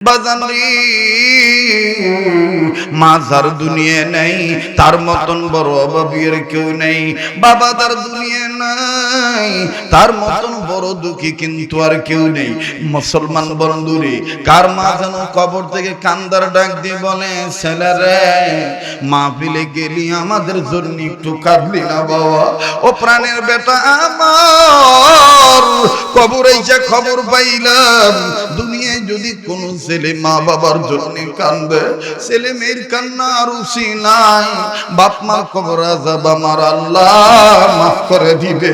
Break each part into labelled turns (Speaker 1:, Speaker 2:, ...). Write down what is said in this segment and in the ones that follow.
Speaker 1: বাজান বাজানরি মাজার দুনিয়া নেই, তার মতন বড় অভাবীর কেউ নেই বাবা তার দুনিয়া নাই, তার মতন বড় দুঃখী কিন্তু আর কেউ নেই। মুসলমান বন্ধুরে, কার মা যেন কবর থেকে কান্দার ডাক দিয়ে বলে, ছেলেরে, মাহফিলে গেলি, আমাদের জন্য একটু কাঁদলি না বাবা। ও প্রাণের বেটা আমার, কবর এসে খবর পাইলাম, দুনিয়ায় যদি কোন ছেলে মা বাবার জন্য কান্দে, ছেলে মেয়ের বাপ কবর আজাব আমার আল্লাহ মাফ করে দিবে।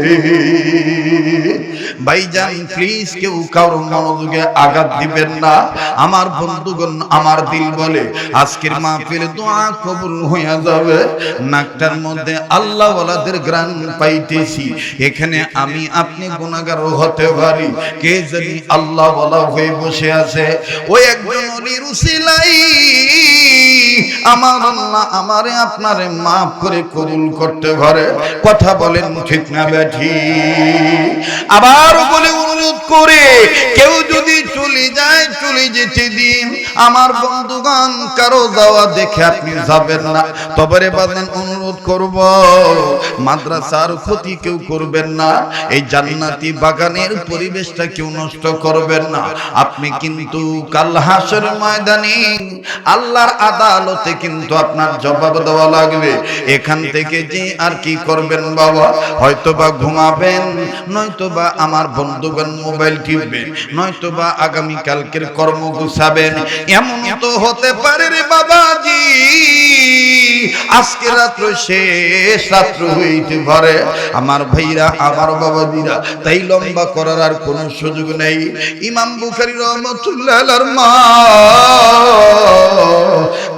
Speaker 1: প্লিজ কেউ কারোর মনোযোগে আঘাত দিবেন না। আমার বন্ধুগণ, আমার দিল বলে, আজকের মাহফিল দোয়া কবুল হইয়া যাবে। নাকটার মধ্যে আল্লাহ ওয়ালাদের গ্রান পাইতেছি। এখানে আমি আপনি গুনাহগার হতে পারি। কে জানি আল্লাহ ওয়ালা হয়ে বসে আছে। ওই একজন আমার আল্লাহ আমারে আপনারে মাফ করে কবুল করতে পারে কথা বলেন ঠিক না ব্যাঠি আবার বলে অনুরোধ করে, কেউ যদি চলে যায়, চলে যেতে দিন। আমার বন্ধুগণ, কারও যাওয়া দেখে আপনি যাবেন না। তবে বাদেন, অনুরোধ করব, মাদ্রাসার ক্ষতি কেউ করবেন না। এই জান্নাতি বাগানের পরিবেশটা কেউ নষ্ট করবেন না। আপনি কিন্তু কাল হাসর ময়দানে আল্লাহর আদালতে কিন্তু আপনার জবাব দেওয়া লাগবে। এখান থেকে যে আর কি করবেন বাবা? হয়তো বা ঘুমাবেন নয়তো বা আমার বন্ধুগণ মোবাইল টিপবেন নয়তো বা আগামী কালকের কর্ম গুছাবেন, এমন তো হতে পারে রে বাবাজি। আজকে রাত্র শেষ, রাত্র হইতে পারে। আমার ভাইরা, আমার বাবাজিরা, তাই লম্বা করার আর কোনো সুযোগ নেই। ইমাম বুখারি রহমতুল্লাহ মা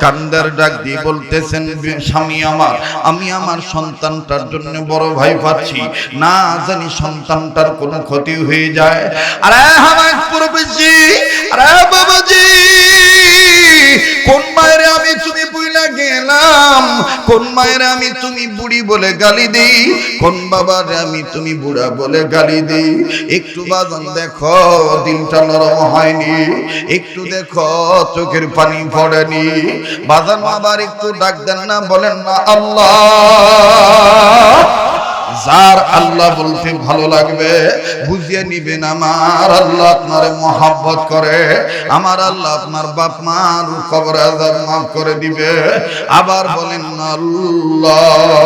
Speaker 1: কান্দার ডাক দিয়ে বলতেছেন, স্বামী আমার, আমি আমার সন্তানটার জন্য বড় ভাই পাচ্ছি। না জানি সন্তানটার কোনো ক্ষতি হয়ে যায়। আরে আমার পূর্বজি আরে বাবাজি! কোন মায়ের আমি তুমি বুড়ি বলে গালি দিই? কোন বাবার আমি তুমি বুড়া বলে গালি দিই? একটু বাজান দেখো, দিনটা নরম হয়নি। একটু দেখো, চোখের পানি পড়েনি। বাজান আবার একটু ডাক দেন না, বলেন না, আল্লাহ। যার আল্লাহ বলতে ভালো লাগবে। বুঝিয়ে নিবেন আমার আল্লাহ আপনার মহাব্বত করে। আমার আল্লাহ আপনার বাপ মার কবর আজাব মাফ করে দিবে। আবার বলেন, আল্লাহ।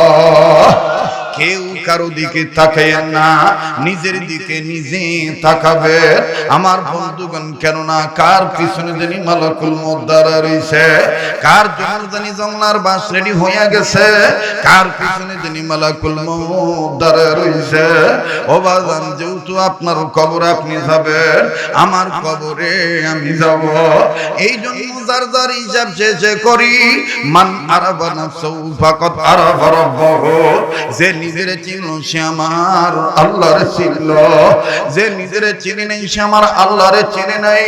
Speaker 1: কেউ কারও দিকে তাকাইয়েন না, নিজের দিকে নিজে তাকাবে। আমার বন্ধুগণ, কেননা কার পিছনে জানি মালাকুল মুদ্দারা রইছে? কার জন্য জানি জংলার বাস রেডি হইয়া গেছে? কার পিছনে জানি মালাকুল মুদ্দারা রইছে? ও বাজান, যেহেতু আপনার কবর আপনি যাবেন, আমার কবরে আমি যাব। এই জন্য যার যার হিসাব শেষে করি। মান আরাবা নাফসাহু ফাকাদ আরাফা রাব্বাহু, যে নিজের চিনল সে আমার আল্লাহর চিনল যে নিজের চিনে নেই সে আমার আল্লাহর চিনে নাই।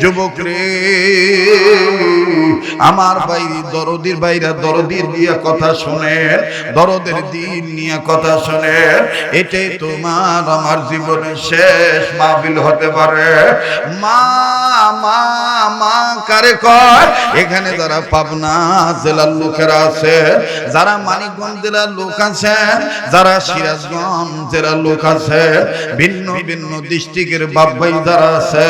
Speaker 1: যুবক রে, আমার ভাই দরদির বাইরা দরদির দিয়ে কথা শুনে দরদের দিন নিয়ে কথা শুনে এটাই তোমার আমার জীবনের শেষ মাহফিল হতে পারে। মা মা মা, কারে কয়? এখানে যারা পাবনা জেলার লোকেরা আছে যারা মানিকগঞ্জ জেলার লোক আছেন যারা সিরাজগঞ্জ জেলার লোক আছে, ভিন্ন ভিন্ন ডিস্ট্রিক্টের বাপ ভাই যারা আছে,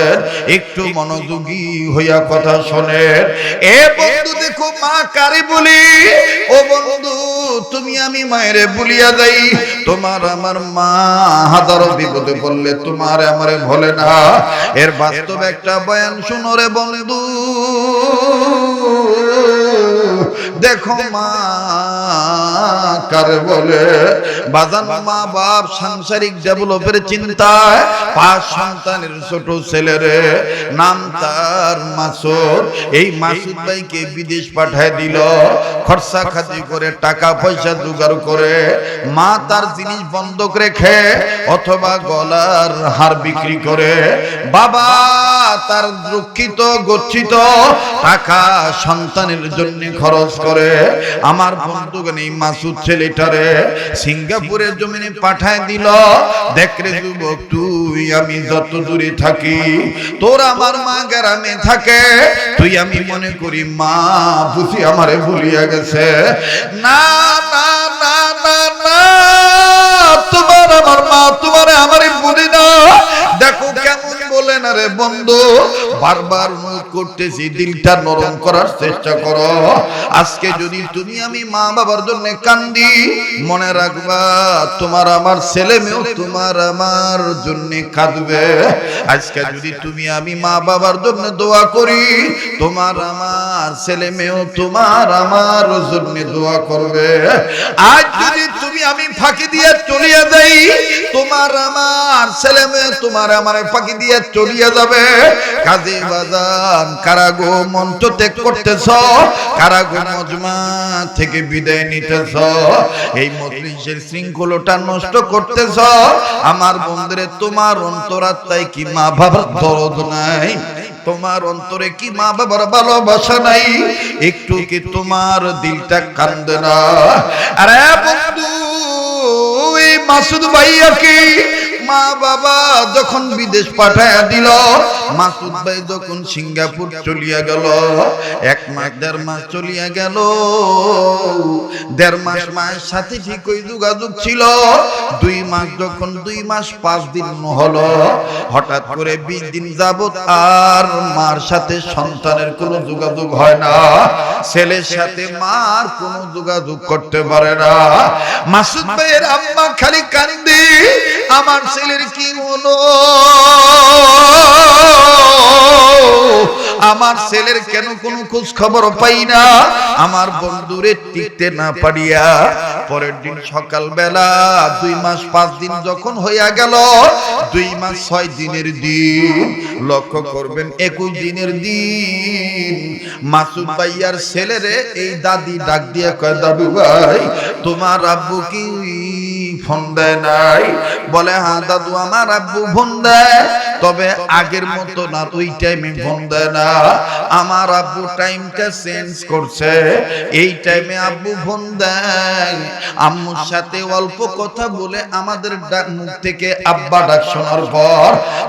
Speaker 1: একটু মনোযোগী হইয়া কথা শোনে। এ বন্ধু দেখো মা কারে বলি? ও বন্ধু, তুমি আমি মায়েরে বলিয়া যাই। তোমার আমার মা হাজারো বিপদে পড়লে তোমার আমারে ভোলে না। এর বাস্তব একটা বয়ান শুনো রে বন্ধু। দেখো মা, কার বলে? বাজান মা, বাপ, সাংসারিক ডেভেলপের চিন্তায় পাঁচ সন্তানের ছোট ছেলেরে, নাম তার মাসুদ। এই মাসুদ ভাইকে বিদেশ পাঠায় দিল, খরচা খাতি করে, টাকা পয়সা জোগাড় করে। মা তার জিনিস বন্ধক রেখে অথবা গলার হার বিক্রি করে। বাবা তার দুঃখিত, গচ্ছিত, টাকা সন্তানের জন্য খরচ করে। আমার বন্ধুগণ, এই মাসুদ ছেলেটারে সিঙ্গাপুরের জমিনে পাঠায় দিল। দেখ রে যুবক, তুই আমি যত দূরে থাকি, তোর আমার মা গ্রামে থাকে। তুই আমি মনে করি মা, বুঝি আমারে ভুলিয়া গেছে। না না না না না, তোমার আমার মা, তোমারে আমারে ভুলি না। দেখো কেমন বলে না রে বন্ধু বারবার অনুরোধ করতেছি, দিলটা নরম করার চেষ্টা করো। আজকে যদি তুমি আমি মা বাবার জন্য কান্দি, মনে রাখবা, তোমার আমার ছেলে মেয়েও তোমার আমার জন্য কাঁদবে। আজকে যদি তুমি আমি মা বাবার জন্য দোয়া করি, তোমার আমার ছেলে মেয়েও তোমার আমার জন্য দোয়া করবে। আজ যদি তুমি আমি ফাঁকি দিয়ে চলিয়া যাই, তোমার আমার ছেলে মেয়ে তোমার আমার ফাঁকি দিয়ে চলিয়া যাবে। কাজী আমার বন্ধুরে, তোমার অন্তরাত্মায় কি মা বাবার দরদ নাই? তোমার অন্তরে কি মা বাবার ভালোবাসা নাই? একটু কি তোমার দিলটা কান্দে না? আরে বন্ধু মাসুদ ভাইয়া কি মা বাবা যখন বিদেশ পাঠায় দিল, মাসুদ ভাই যখন সিঙ্গাপুর চলিয়া গেল, এক মাস, দেড় মাস চলিয়া গেল। দেড় মাস মায়ের সাথে ঠিকই যোগাযোগ ছিল। দুই মাস যখন দুই মাস পাঁচ দিন হলো, হঠাৎ করে বিশ দিন যাবত আর মার সাথে সন্তানের কোনো যোগাযোগ হয় না। ছেলের সাথে মার কোনো যোগাযোগ করতে পারে না। মাসুদ ভাইয়ের আম্মা খালি কান্দি, আমার ছেলের কি হলো? আমার ছেলের কেন কোনো খোঁজ খবর পাই না? আমার বন্ধুরে টিকতে না পারিয়া পরের দিন সকাল বেলা দুই মাস পাঁচ দিন যখন হইয়া গেল, দুই মাস ছয় দিনের দিন, লক্ষ্য করবেন একুশ দিনের দিন। মাসুদ ভাইয়ার ছেলেরে এই দাদি ডাক দিয়ে কয়, দাদু ভাই, তোমার আব্বু কি ফোন দেয় নাই? বলে হ্যাঁ দাদু, আমার আব্বু ফোন দেয়, তবে আগের মতো না ওই টাইমে ফোন দেয় না। আমার আব্বু টাইমটা চেঞ্জ করছে। এই টাইমে আব্বু ফোন দেয়। আম্মুর সাথে অল্প কথা বলে আমাদের মুখ থেকে আব্বা ডাক শোনার পর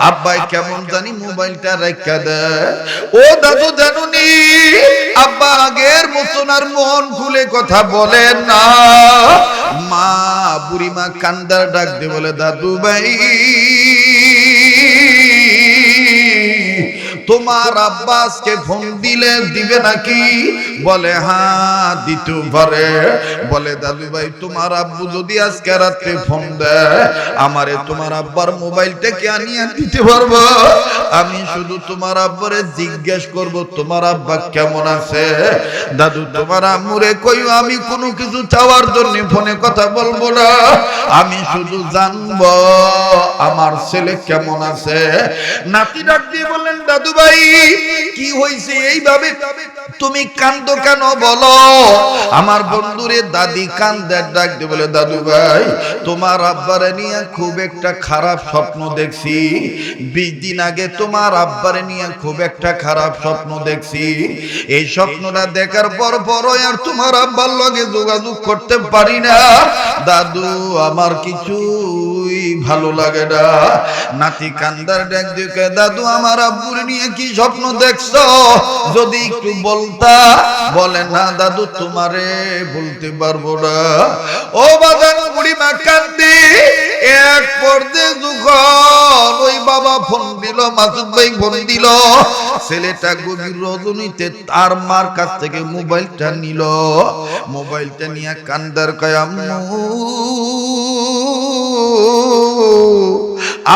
Speaker 1: আব্বাই কেমন জানি মোবাইলটা রেখা দেয়। ও দাদু জানুনি, আব্বা আগের মতন আর মন খুলে কথা বলেন না। মা বুড়িমা কান্দার ডাক দিয়ে বলে, দাদু ভাই তোমার আব্বাসকে ফোন দিলে দিবে নাকি? বলে হ্যাঁ দিতে পারে বলে, দাদু ভাই, তোমার আব্বু যদি আজকে রাত্রে ফোন দেয়, আমারে তোমার আব্বার মোবাইলটা কে আনিয়ে দিতে পারব? আমি শুধু তোমার আব্বারে জিজ্ঞেস করব, তোমার আব্বা কেমন আছে? দাদু, তোমার আম্মুরে কইও, আমি কোনো কিছু চাওয়ার জন্য ফোনে কথা বলব না। আমি শুধু জানব, আমার ছেলে কেমন আছে? নাতি ডাক দিয়ে বললেন, দাদু ভাই, কি এইভাবে তুমি কেন বলো? আমার বন্ধুরে দাদি কান্দার বলে, দাদু ভাই, তোমার আব্বারে নিয়ে খুব একটা খারাপ স্বপ্ন দেখছি। বিশ দিন আগে তোমার আব্বারে নিয়ে খুব একটা খারাপ স্বপ্ন দেখছি। এই স্বপ্নটা দেখার পর পর আর তোমার আব্বার লগে যোগাযোগ করতে পারি না। দাদু, আমার ভালো লাগে না। নাতি কান্দার ডাক দিয়ে দাদু, আমার আব্বুর নিয়ে কি স্বপ্ন দেখছ? যদি একটু বলতা, বলে, না দাদু, তোমারে বলতে পারব না। ও বাজান বুড়ি মা কান্দি, এক পর্দে যখন ওই বাবা ফোন দিল, মাসুদ ভাই ফোন দিল। ছেলেটা গভীর রজনীতে তার মার কাছ থেকে মোবাইলটা নিল। মোবাইলটা নিয়ে কান্দার কয়, আম্মু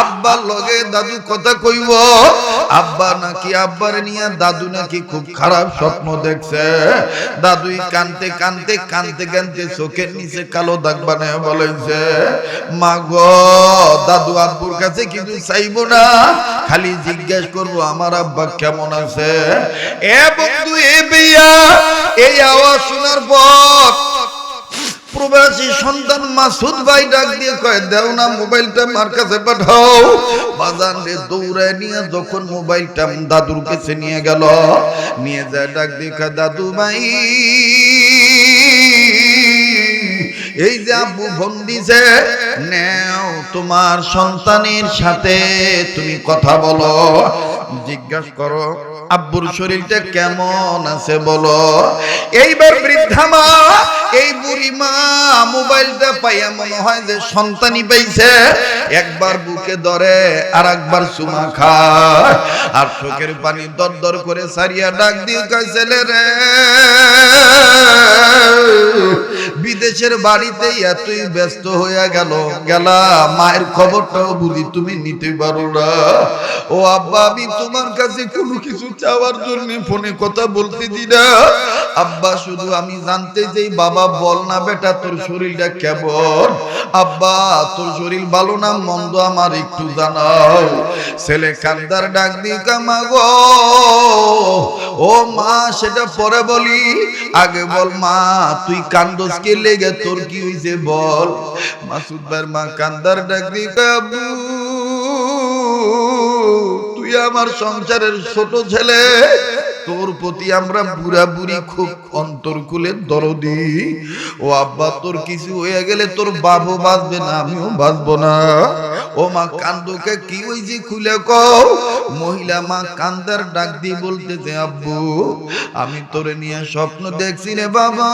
Speaker 1: আব্বার লগে দাদু কথা কইব। আব্বা নাকি আব্বার নিয়ে, দাদু নাকি খুব খারাপ স্বপ্ন দেখছে। দাদুই কানতে কানতে কানতে কানতে চোখের নিচে কালো দাগ বানায় বলেছে। মা গো, দাদু আব্বুর কাছে কিছু চাইব না। খালি জিজ্ঞেস করব, আমার আব্বা কেমন আছে? এ বন্ধু, এ বিয়া এই আওয়াজ শোনার পর প্রবাসী সন্তান মাসুদ ভাই ডাক দিয়ে কয়, দেও না মোবাইলটা মার কাছে পাঠাও। বাজান রে দৌড়ায় নিয়ে যখন মোবাইলটা দাদুর কাছে নিয়ে গেল, নিয়ে যায় ডাক দিয়ে কয়, দাদু ভাই, এই যে আব্বু ফোন দিছে, নেও তোমার সন্তানের সাথে তুমি কথা বলো। জিজ্ঞাসা করো আব্বুর শরীরটা কেমন আছে বলো? এইবার বৃদ্ধা মা এই বুড়ি মা মোবাইলটা পাইয়া মনে হয় যে সন্তানই পাইছে। একবার বুকে ধরে আর একবার চুমা খায়। আর চোখের পানি দর দর করে সারিয়া ডাক দিয়ে ছেলে রে বিদেশের বাড়িতে এতই ব্যস্ত হইয়া গেল। গেলা, মায়ের খবরটাও বুঝি তুমি নিতে পারো না। ও আব্বা, আমি তোমার কাছে কোনো কিছু চাওয়ার জন্য ফোনে কথা বলতে দি না। আব্বা, শুধু আমি জানতে চাই, বাবা বল না বেটা, তোর শরীরটা কেমন? আব্বা, তোর শরীর ভালো না, মন্দ আমার একটু জানাও। ছেলে কান্দার ডাক দিয়ে কামা গো। ও মা, সেটা পরে বলি। আগে বল মা, তুই কান্দস কে লেগে তোর কি হইছে বল? মাসুদ ভাইয়ের মা কান্দার ডাকরি কাবু তুই আমার সংসারের ছোট ছেলে তোর প্রতি আমরা বুড়া বুড়ি খুব অন্তর খুলে দরদি। ও আব্বা, তোর কিছু হয়ে গেলে তোর বাবু বাঁচবে না, আমিও বাঁচবো না। ও মা, কান্দকে কি হয়েছে খুলে কও? মহিলা মা কান্দার ডাক দিয়ে বলতেছে, আব্বু, আমি তোরে নিয়ে স্বপ্ন দেখছি রে বাবা।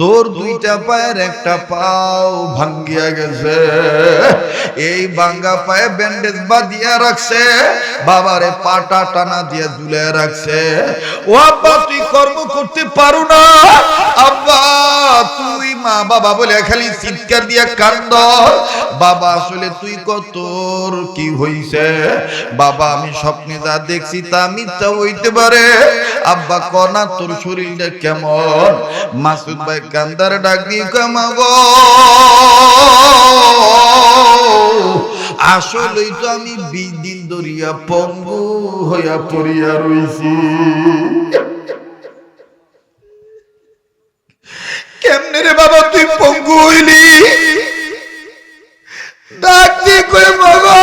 Speaker 1: তোর দুইটা পায়ের একটা পাও ভাঙ্গিয়া গেছে। এই ভাঙ্গা পায়ে ব্যান্ডেজ বাঁধিয়া রাখছে। বাবারে পাটা টানা দিয়ে ঝুলে রাখছে। ও আব্বা, তুই কর্ম করতে পারো না। আব্বা, তুই মা বাবা বলে খালি চিৎকার দিয়া কান্দ। বাবা, আসলে তুই কত কি হইছে? বাবা, আমি স্বপ্নে যা দেখছি তা মিথ্যা হইতে পারে। আব্বা কনা তোর শরীরটা কেমন? মাসুদ ভাই কান্দার ডাক দিয়ে কামাবো আসলেই তো আমি বিশ দিন ধরিয়া পঙ্গু হইয়া পড়িয়া রইছি। কেমনে রে বাবা, তুই পঙ্গু হইলি? ডাক কই বাবা!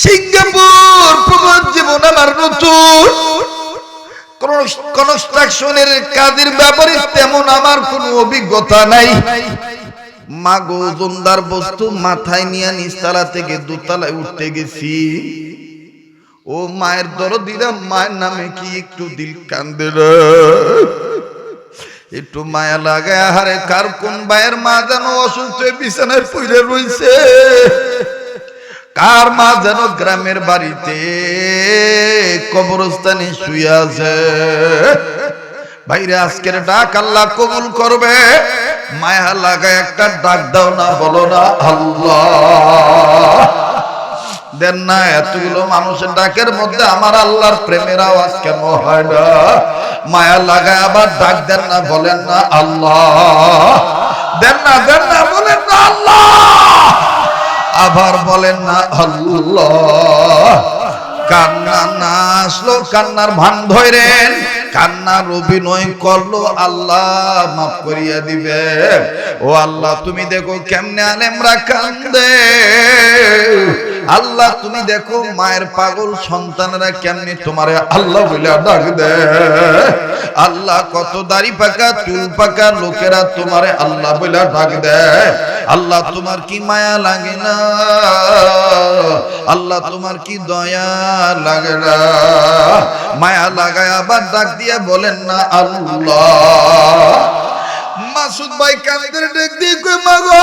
Speaker 1: সিঙ্গাপুর প্রবাস জীবন আমার নতুন। কনস্ট্রাকশনের কাজের ব্যাপারে তেমন আমার কোনো অভিজ্ঞতা নাই। মাগো ওজনদার বস্তু মাথায় নিয়ে নিচতলা থেকে দোতলায় উঠতে গেছি। ও মায়ের দরদিরা মায়ের নামে কি একটু দিল কান্দে একটু মায়া লাগায় হারে কার কোন ভাইয়ের মা যেন অসুস্থ বিছানায় পড়ে রইছে? কার মা যেন গ্রামের বাড়িতে কবরস্থানে শুয়ে আছে? বাইরে আজকের ডাক আল্লাহ কবুল করবে। মায়া লাগায় একটা ডাক দাও না, বলো না, আল্লাহ। দেন না, এতগুলো মানুষের ডাকের মধ্যে আমার আল্লাহর প্রেমের আওয়াজ কেন হয় না? মায়া লাগায় আবার ডাক দেন না, বলেন না, আল্লাহ। দেন না দেন না, বলেন না, আল্লাহ। আবার বলেন না কান্না না আসলো, কান্নার ভান ধরেন। কান্নার অভিনয় করল, আল্লাহ মাফ করিয়া দিবে। ও আল্লাহ, তুমি দেখো কেমনে আলেমরা কান্দে। আল্লাহ, তুমি দেখো মায়ের পাগল সন্তানরা কেমনি তোমার আল্লাহ বলে ডাক দে আল্লাহ কত দাড়ি পাকা, চুল পাকা, লোকেরা তোমারে আল্লাহ বলে ডাক দেয়। আল্লাহ, তোমার কি মায়া লাগে না? আল্লাহ, তোমার কি দয়া লাগে না? মায়া লাগায় আবার ডাক দিয়ে বলেন না আল্লাহ। মাসুদ ভাই কান্দের ডেক দিয়ে মাগো!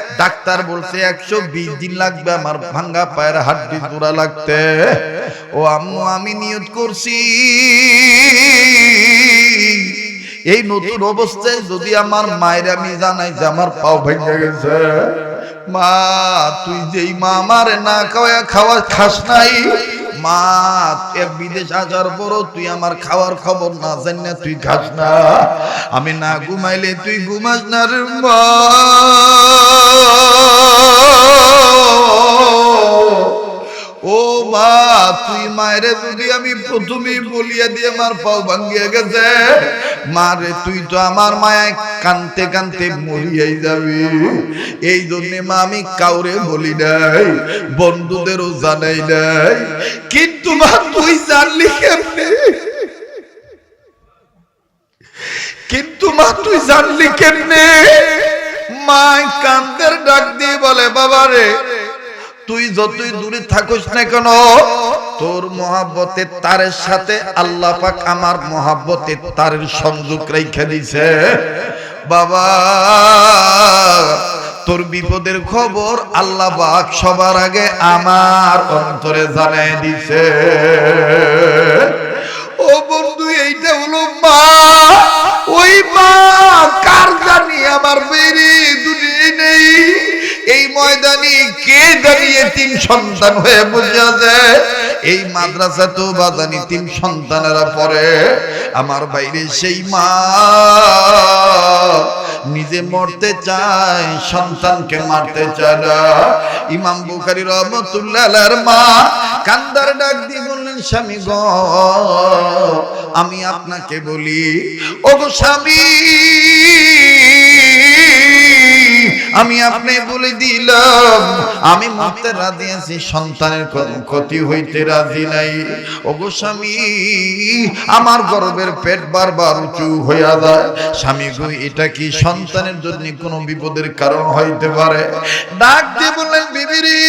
Speaker 1: ডাক্তার বলছে, একশো বিশ দিন লাগবে আমার ভাঙ্গা পায়ের হাড্ডি জোড়া লাগতে। ও আম্মু, আমি নিয়োগ করছি। এই নতুন অবস্থায় যদি আমার মায়ের আমি জানাই যে আমার পাও ভেঙে গেছে, মা, তুই যেই মা, আমার না খাওয়া খাওয়া খাস নাই মা বিদেশ আসার পরও তুই আমার খাওয়ার খবর না জান না তুই খাস না। আমি না ঘুমাইলে তুই ঘুমাস না রে মা। ও মা, তুই মায়ের যদি আমি প্রথমেই বলিয়া দিয়ে আমার পাও ভাঙ্গিয়া গেছে মারে তুই তো আমার মায়ায় কানতে কানতে মরিয়াই যাবি। এই জন্যে মা, আমি কাউরে বলি নাই, বন্ধুদেরও জানাই নাই। কিন্তু মা, তুই জানলি কেমনে? কিন্তু মা, তুই জানলি কেমনে? মা কান্দের ডাক দিয়ে বলে, বাবা রে তুই যতই দূরে থাকুস না কেন, তোর মহাব্বতের তারের সাথে আল্লাহ পাক আমার মহাব্বতের তারের সংযোগ রেখে দিছে বাবা, তোর বিপদের খবর আল্লাহ পাক সবার আগে আমার অন্তরে জানাই দিছে ও বন্ধু, এইটা হলো মা। ওই মা, কার জানি আমার বেরি দুনিয়ে নেই। এই ময়দানে কে দাঁড়িয়ে তিন সন্তান হয়ে বুঝা যায়? এই মাদ্রাসা তো বাদানি তিন সন্তানেরা পরে আমার বাইরে সেই মা নিজে মরতে চায়, সন্তানকে মারতে চায় ইমাম বুখারি রহমতুল্লাহ মা কান্দার ডাক দিয়ে বললেন, স্বামী গ, আমি আপনাকে বলি ও গো স্বামী, আমি আপনি বলে দিলাম, আমি মরতে রাজি আছি, সন্তানের ক্ষতি হইতে রাজি নাই। ও গো স্বামী, আমার গর্বের পেট বারবার উঁচু হইয়া যায়। স্বামী গো, এটা কি সন্তানের জন্য কোনো বিপদের কারণ হইতে পারে ডাক দিয়ে বললেন বিবিরি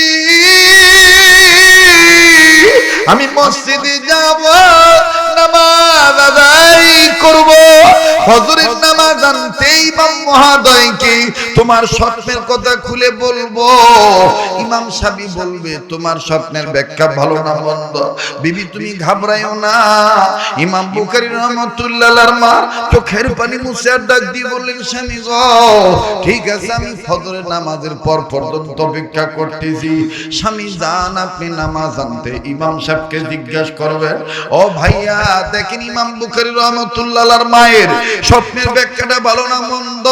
Speaker 1: আমি মসজিদে যাব, নামাজ আদায় করব। হজরের নামাজ আনতেই ইমাম মহাদয়কে তোমার স্বপ্নের কথা খুলে বলব। ইমাম সাবি বলবে, তোমার স্বপ্নের ব্যাখ্যা ভালো না মন্দ। বিবি, তুমি ঘাবড়াইও না। ইমাম বুখারী রহমাতুল্লাহর মা চোখের পানি মুছে আর ডাক দিয়ে বললেন, স্বামী গো, ঠিক আছে, আমি ফজরের নামাজের পর পর্যন্ত অপেক্ষা করতেছি। স্বামী, যান আপনি নামাজ আনতে। ইমাম সাহেবকে জিজ্ঞাসা করবেন ও ভাইয়া দেখেন ইমাম বুখারী রহমাতুল্লাহর মায়ের স্বপ্নের ব্যাখ্যাটা ভালো না মন্দ?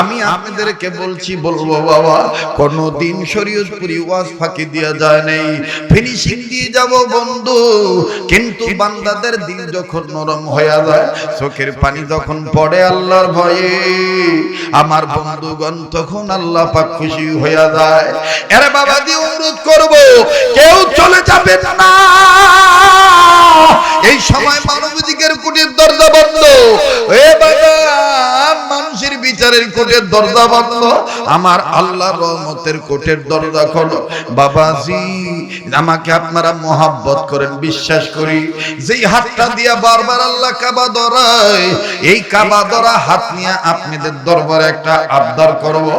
Speaker 1: আমি আপনাদেরকে বলছি বলব বাবা কোনদিন শরীয়তপুরি ওয়াজ ফাঁকি দেওয়া যায় নাই। ফিনিশিং দিয়ে যাব বন্ধু। কিন্তু বান্দাদের দিল যখন নরম হয়ে যায় চোখের পানি যখন পড়ে আল্লাহর ভয়ে আমার বন্ধুগণ তখন আল্লাহ পাক খুশি হয়ে যায়। এরে বাবা দিয়ে অনুরোধ করব কেউ চলে যাবেন না। এই সময় মানবাধিকার কোটির দরজা বন্ধ। বিচারের কোটের দরজা বন্ধ। আমার আল্লাহর রহমতের কোটের দরজা খোলো। বাবাজি, আমাকে আপনারা মোহাব্বত করেন, বিশ্বাস করি। যেই হাতটা দিয়া বারবার আল্লাহ কাবা ধরায়, এই কাবা হাত নিয়ে আপনাদের দরবারে একটা আবদার করব।